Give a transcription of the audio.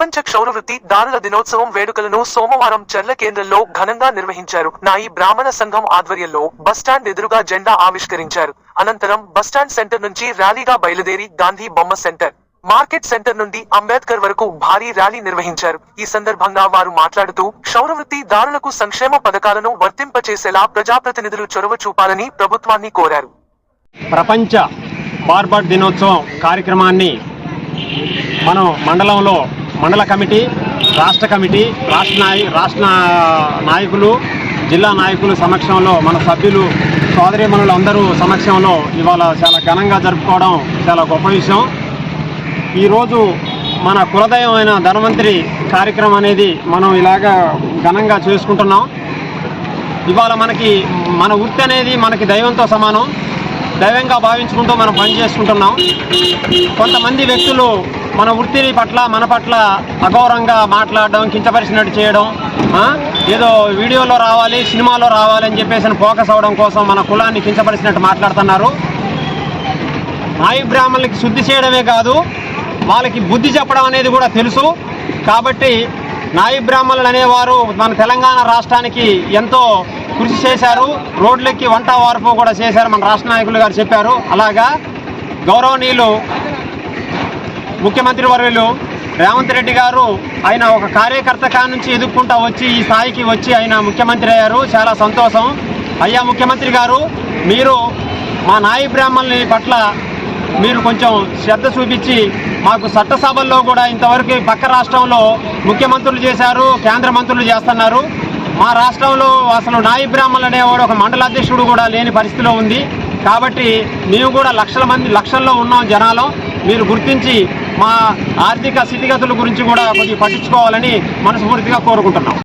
ప్రపంచ క్షౌరవృత్తి దారుల దినోత్సవం వేడుకలను సోమవారం చర్ల కేంద్రంలో ఘనంగా నిర్వహించారు. నాయి బ్రాహ్మణ సంఘం ఆధ్వర్యంలో బస్టాండ్ ఎదురుగా జెండా ఆవిష్కరించారు. అనంతరం బస్టాండ్ సెంటర్ నుంచి ర్యాలీగా బయలుదేరి గాంధీ బొమ్మ సెంటర్ మార్కెట్ సెంటర్ నుండి అంబేద్కర్ వరకు భారీ ర్యాలీ నిర్వహించారు. ఈ సందర్భంగా వారు మాట్లాడుతూ క్షౌరవృత్తి దారులకు సంక్షేమ పథకాలను వర్తింపచేసేలా ప్రజాప్రతినిధులు చొరవ చూపాలని ప్రభుత్వాన్ని కోరారు. ప్రపంచ బార్బర్ దినోత్సవం కార్యక్రమాన్ని మనం మండలంలో మండల కమిటీ రాష్ట్ర కమిటీ రాష్ట్ర నాయ రాష్ట్ర నాయకులు జిల్లా నాయకులు సమక్షంలో మన సభ్యులు సోదరీమణులు అందరూ సమక్షంలో ఇవాళ చాలా ఘనంగా జరుపుకోవడం చాలా గొప్ప విషయం. ఈరోజు మన కులదైవమైన ధనవంతరి కార్యక్రమం అనేది మనం ఇలాగా ఘనంగా చేసుకుంటున్నాం. ఇవాళ మనకి మన వృత్తి అనేది మనకి దైవంతో సమానం. దైవంగా భావించుకుంటూ మనం పని చేసుకుంటున్నాం. కొంతమంది వ్యక్తులు మన వృత్తిని పట్ల మన పట్ల అఘోరంగా మాట్లాడడం కించపరిచినట్టు చేయడం ఏదో వీడియోలో రావాలి సినిమాలో రావాలి అని చెప్పేసి ఫోకస్ అవ్వడం కోసం మన కులాన్ని కించపరిచినట్టు మాట్లాడుతున్నారు. నాయి బ్రాహ్మణులకి శుద్ధి చేయడమే కాదు వాళ్ళకి బుద్ధి చెప్పడం అనేది కూడా తెలుసు. కాబట్టి నాయి బ్రాహ్మణులు అనేవారు మన తెలంగాణ రాష్ట్రానికి ఎంతో కృషి చేశారు. రోడ్లెక్కి వంట వార్పు కూడా చేశారు. మన రాష్ట్ర నాయకులు గారు చెప్పారు. అలాగా గౌరవనీయులు ముఖ్యమంత్రి వర్యులు రేవంత్ రెడ్డి గారు ఆయన ఒక కార్యకర్త నుంచి ఎదుర్కొంటా వచ్చి ఈ స్థాయికి వచ్చి ఆయన ముఖ్యమంత్రి అయ్యారు. చాలా సంతోషం. అయ్యా ముఖ్యమంత్రి గారు మీరు మా నాయ బ్రాహ్మణుని పట్ల మీరు కొంచెం శ్రద్ధ చూపించి మాకు చట్టసభల్లో కూడా ఇంతవరకు పక్క రాష్ట్రంలో ముఖ్యమంత్రులు చేశారు కేంద్ర మంత్రులు చేస్తున్నారు. మా రాష్ట్రంలో అసలు నాయి బ్రాహ్మణులు అనేవాడు ఒక మండల అధ్యక్షుడు కూడా లేని పరిస్థితిలో ఉంది. కాబట్టి మేము కూడా లక్షల మంది లక్షల్లో ఉన్నాం జనాలు. మీరు గుర్తించి మా ఆర్థిక స్థితిగతుల గురించి కూడా కొద్దిగా పట్టించుకోవాలని మనస్ఫూర్తిగా కోరుకుంటున్నాం.